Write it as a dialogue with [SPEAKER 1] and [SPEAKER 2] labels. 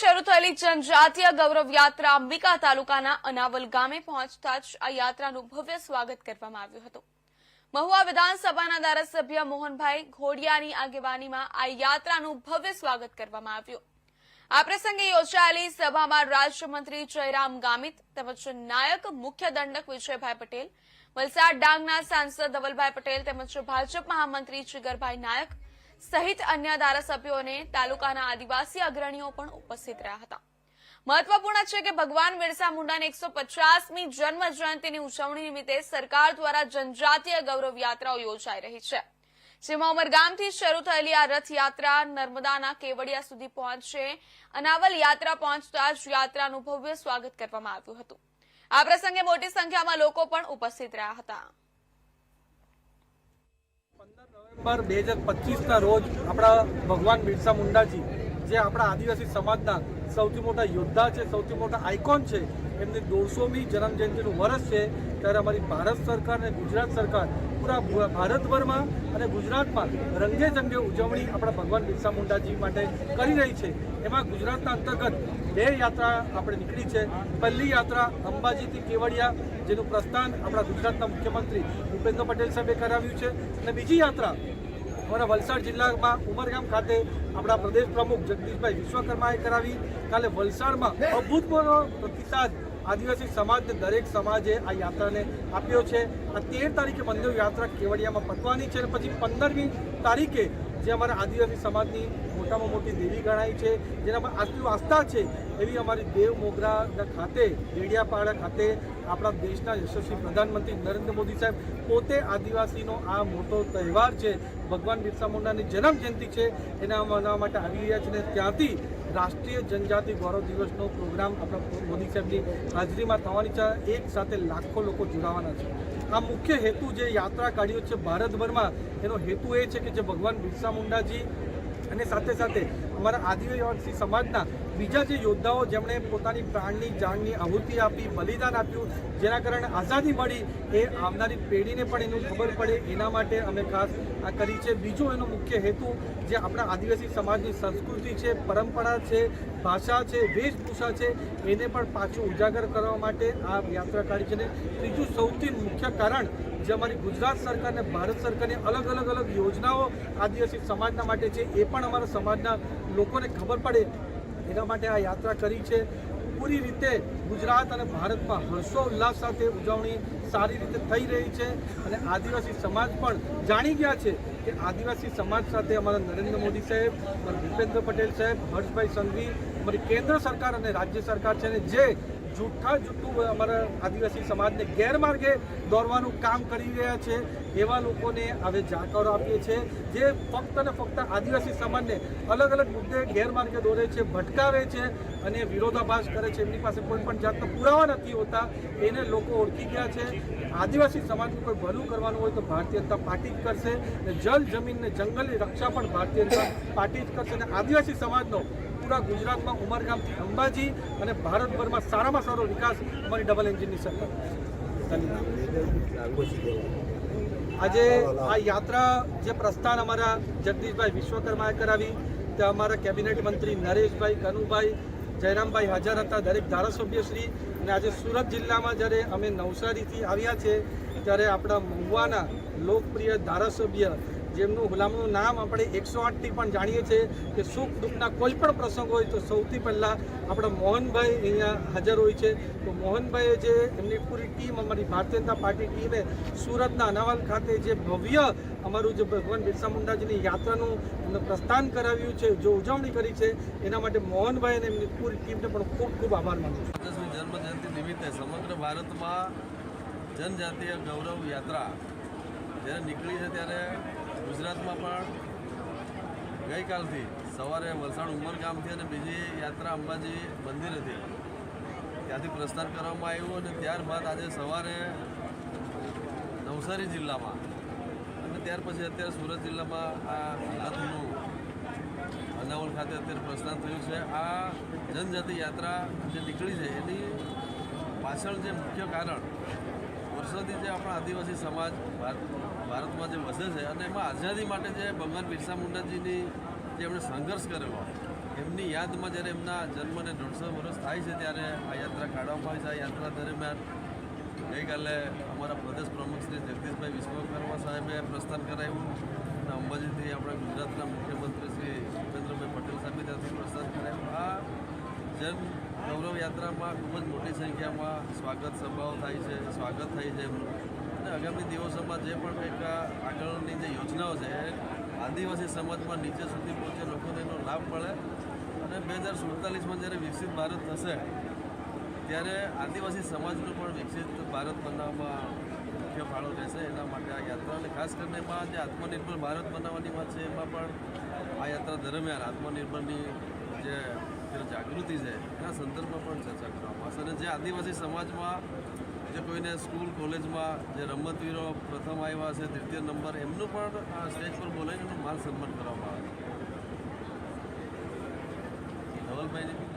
[SPEAKER 1] શરૂ થયેલી જનજાતીય ગૌરવ યાત્રા અંબિકા તાલુકાના અનાવલ ગામે પહોંચતા જ આ યાત્રાનું ભવ્ય સ્વાગત કરવામાં આવ્યું હતું. મહુવા વિધાનસભાના ધારાસભ્ય મોહનભાઈ ઘોડિયાની આગેવાનીમાં આ યાત્રાનું ભવ્ય સ્વાગત કરવામાં આવ્યું. આ પ્રસંગે યોજાયેલી સભામાં રાજ્યમંત્રી જયરામ ગામિત તેમજ નાયક મુખ્ય દંડક વિજયભાઈ પટેલ, વલસાડ ડાંગના સાંસદ ધવલભાઈ પટેલ તેમજ ભાજપ મહામંત્રી જીગરભાઈ નાયક સહિત અન્ય ધારાસભ્યોને તાલુકાના આદિવાસી અગ્રણીઓ પણ ઉપસ્થિત રહ્યા હતા. મહત્વપૂર્ણ છે કે ભગવાન બિરસા મુંડાની એકસો પચાસમી જન્મ જયંતિની ઉજવણી નિમિત્તે સરકાર દ્વારા જનજાતીય ગૌરવ યાત્રાઓ યોજાઈ રહી છે. જેમાં ઉમરગામથી શરૂ થયેલી આ રથયાત્રા નર્મદાના કેવડિયા સુધી પહોંચશે અનાવલ યાત્રા પહોંચતા જ યાત્રાનું ભવ્ય સ્વાગત કરવામાં આવ્યું હતું. આ પ્રસંગે મોટી સંખ્યામાં લોકો પણ ઉપસ્થિત રહ્યા હતા.
[SPEAKER 2] નવેમ્બર બે હજાર પચીસના રોજ આપણા ભગવાન બિરસા મુંડાજી, જે આપણા આદિવાસી સમાજના સૌથી મોટા યોદ્ધા છે, સૌથી મોટા આઇકોન છે, એમની દોઢસોમી જન્મજયંતિનું વર્ષ છે, ત્યારે અમારી ભારત સરકાર અને ગુજરાત સરકાર પૂરા ભારતભરમાં અને ગુજરાતમાં રંગે ચંગે ઉજવણી આપણા ભગવાન બિરસા મુંડાજી માટે કરી રહી છે. એમાં ગુજરાતના અંતર્ગત બે યાત્રા આપણે નીકળી છે. પહેલી યાત્રા અંબાજીથી કેવડિયા, જેનું પ્રસ્થાન આપણા ગુજરાતના મુખ્યમંત્રી ભૂપેન્દ્ર પટેલ સાહેબે કરાવ્યું છે. અને બીજી યાત્રા અમારા વલસાડ જિલ્લામાં ઉમરગામ ખાતે આપણા પ્રદેશ પ્રમુખ જગદીશભાઈ વિશ્વકર્માએ કરાવી. કાલે વલસાડમાં અભૂતપૂર્વ પ્રતિસાદ આદિવાસી સમાજને દરેક સમાજે આ યાત્રાને આપ્યો છે. આ તેર તારીખે મંદિર યાત્રા કેવડિયામાં પતવાની છે અને પછી પંદરમી તારીખે જે અમારા આદિવાસી સમાજની મોટામાં મોટી દેવી ગણાય છે જેના પર આટલું આસ્થા છે, એવી અમારી દેવ મોગરા ખાતે ડેડિયાપાડા ખાતે આપણા દેશના યશસ્વી પ્રધાનમંત્રી નરેન્દ્ર મોદી સાહેબ પોતે આદિવાસીનો આ મોટો તહેવાર છે. ભગવાન બિરસા મુંડાની જન્મ જયંતિ છે, એના મનાવવા માટે આવી રહ્યા છે અને ત્યાંથી રાષ્ટ્રીય જનજાતિ ગૌરવ દિવસનો પ્રોગ્રામ આપણા મોદી સાહેબની હાજરીમાં થવાની છે. એક સાથે લાખો લોકો જોડાવાના છે. આ મુખ્ય હેતુ જે યાત્રા કાઢ્યો છે ભારતભરમાં, એનો હેતુ એ છે કે જે ભગવાન બિરસા મુંડાજી અને સાથે સાથે અમારા આદિવાસી સમાજના બીજા જે યોદ્ધાઓ જેમણે પોતાની પ્રાણની જાણની આહુતિ આપી, બલિદાન આપ્યું, જેના કારણે આઝાદી મળી, એ આવનારી પેઢીને પણ એનું ખબર પડે. એના માટે અમે ખાસ આ કરી છે. બીજો એનો મુખ્ય હેતુ જે આપણા આદિવાસી સમાજની સંસ્કૃતિ છે, પરંપરા છે, ભાષા છે, વેશભૂષા છે, એને પણ પાછું ઉજાગર કરવા માટે આ યાત્રા કાઢી છે. ત્રીજું સૌથી મુખ્ય કારણ જે અમારી ગુજરાત સરકાર અને ભારત સરકારની અલગ અલગ અલગ યોજનાઓ આદિવાસી સમાજના માટે છે, એ પણ અમારા સમાજના લોકોને ખબર પડે. એના માટે આ યાત્રા કરી છે. પૂરી રીતે ગુજરાત અને ભારતમાં હર્ષોલ્લાસ સાથે ઉજવણી સારી રીતે થઈ રહી છે અને આદિવાસી સમાજ પણ જાણી ગયા છે કે આદિવાસી સમાજ સાથે અમારા નરેન્દ્ર મોદી સાહેબ, અમારા ભૂપેન્દ્ર પટેલ સાહેબ, હર્ષભાઈ સંઘવી, અમારી કેન્દ્ર સરકાર અને રાજ્ય સરકાર છે અને જે જૂઠા જૂઠું અમારા આદિવાસી સમાજને ગેરમાર્ગે દોરવાનું કામ કરી રહ્યા છે, એવા લોકોને હવે જાકારો આપીએ છીએ જે ફક્ત અને ફક્ત આદિવાસી સમાજને અલગ અલગ મુદ્દે ગેરમાર્ગે દોરે છે, ભટકાવે છે અને વિરોધાભાસ કરે છે, એમની પાસે કોઈ પણ જાતનો પુરાવા નથી હોતા, એને લોકો ઓળખી ગયા છે. આદિવાસી સમાજનું કોઈ ભલું કરવાનું હોય તો ભારતીય જનતા પાર્ટી જ કરશે જલ જમીન ને જંગલની રક્ષા પણ ભારતીય જનતા પાર્ટી જ કરશે અને આદિવાસી સમાજનો પૂરા ગુજરાતમાં ઉમરગામથી અંબાજી અને ભારતભરમાં સારામાં સારો વિકાસ અમારી ડબલ એન્જિનની સરકાર આજે આ યાત્રા જે પ્રસ્થાન અમારા જગદીશભાઈ વિશ્વકર્માએ કરાવી ત્યાં અમારા કેબિનેટ મંત્રી નરેશભાઈ કનુભાઈ, જયરામભાઈ હાજર હતા, દરેક ધારાસભ્યશ્રી અને આજે સુરત જિલ્લામાં જ્યારે અમે નવસારીથી આવ્યા છે ત્યારે આપણા મહુવાના લોકપ્રિય ધારાસભ્ય જેમનું ગુલામનું નામ આપણે એકસો આઠથી પણ જાણીએ છીએ કે સુખ દુઃખના કોઈ પણ પ્રસંગ હોય તો સૌથી પહેલાં આપણા મોહનભાઈ અહીંયા હાજર હોય છે. તો મોહનભાઈએ જે એમની પૂરી ટીમ, અમારી ભારતીય જનતા પાર્ટી ટીમે સુરતના અનાવાલ ખાતે જે ભવ્ય અમારું જે ભગવાન બિરસા મુંડાજીની યાત્રાનું એમને પ્રસ્થાન કરાવ્યું છે, જો ઉજવણી કરી છે, એના માટે મોહનભાઈ અને એમની પૂરી ટીમને પણ ખૂબ ખૂબ આભાર માનું છું.
[SPEAKER 3] જન્મજયંતિ જન્મ જયંતિ નિમિત્તે સમગ્ર ભારતમાં જનજાતીય ગૌરવ યાત્રા જ્યારે નીકળી છે ત્યારે ગુજરાતમાં પણ ગઈકાલથી સવારે વલસાડ ઉમરગામથી અને બીજી યાત્રા અંબાજી મંદિર હતી. ત્યાંથી પ્રસ્થાન કરવામાં આવ્યું અને ત્યારબાદ આજે સવારે નવસારી જિલ્લામાં અને ત્યાર પછી અત્યારે સુરત જિલ્લામાં આ રથનું અનાવલ ખાતે અત્યારે પ્રસ્થાન થયું છે. આ જનજાતિ યાત્રા જે નીકળી છે એની પાછળ જે મુખ્ય કારણ વર્ષોથી જે આપણા આદિવાસી સમાજ ભારત ભારતમાં જે વસે છે અને એમાં આઝાદી માટે જે ભગવાન બિરસા મુંડાજીની જે એમણે સંઘર્ષ કરેલો એમની યાદમાં જ્યારે એમના જન્મને દોઢસો વર્ષ થાય છે ત્યારે આ યાત્રા કાઢવામાં આવે છે. આ યાત્રા દરમિયાન ગઈકાલે અમારા પ્રદેશ પ્રમુખ શ્રી જગદીશભાઈ વિશ્વકર્મા સાહેબે પ્રસ્થાન કરાવ્યું અને અંબાજીથી આપણા ગુજરાતના મુખ્યમંત્રી શ્રી ભૂપેન્દ્રભાઈ પટેલ સાહેબે ત્યાંથી પ્રસ્થાન કરાવ્યું. આ જન ગૌરવ યાત્રામાં ખૂબ જ મોટી સંખ્યામાં સ્વાગત સભાઓ થાય છે, સ્વાગત થાય છે અને આગામી દિવસોમાં જે પણ કંઈક આગળની જે યોજનાઓ છે એ આદિવાસી સમાજમાં નીચે સુધી પહોંચે લોકોને એનો લાભ મળે. અને બે હજાર સુડતાલીસમાં જ્યારે વિકસિત ભારત થશે, ત્યારે આદિવાસી સમાજનું પણ વિકસિત ભારત બનાવવામાં મુખ્ય ફાળો રહેશે. એના માટે આ યાત્રા અને ખાસ કરીને એમાં જે આત્મનિર્ભર ભારત બનાવવાની વાત છે, એમાં પણ આ યાત્રા દરમિયાન આત્મનિર્ભરની જે જે જાગૃતિ છે, એના સંદર્ભમાં પણ ચર્ચા કરવામાં આવશે. અને જે આદિવાસી સમાજમાં જે કોઈને સ્કૂલ, કોલેજમાં જે રમતવીરો પ્રથમ આવ્યા છે, તૃતીય નંબર, એમનું પણ આ સ્ટેજ પર બોલાવીને એનું માન સન્માન કરવામાં આવે છે. ધવલભાઈની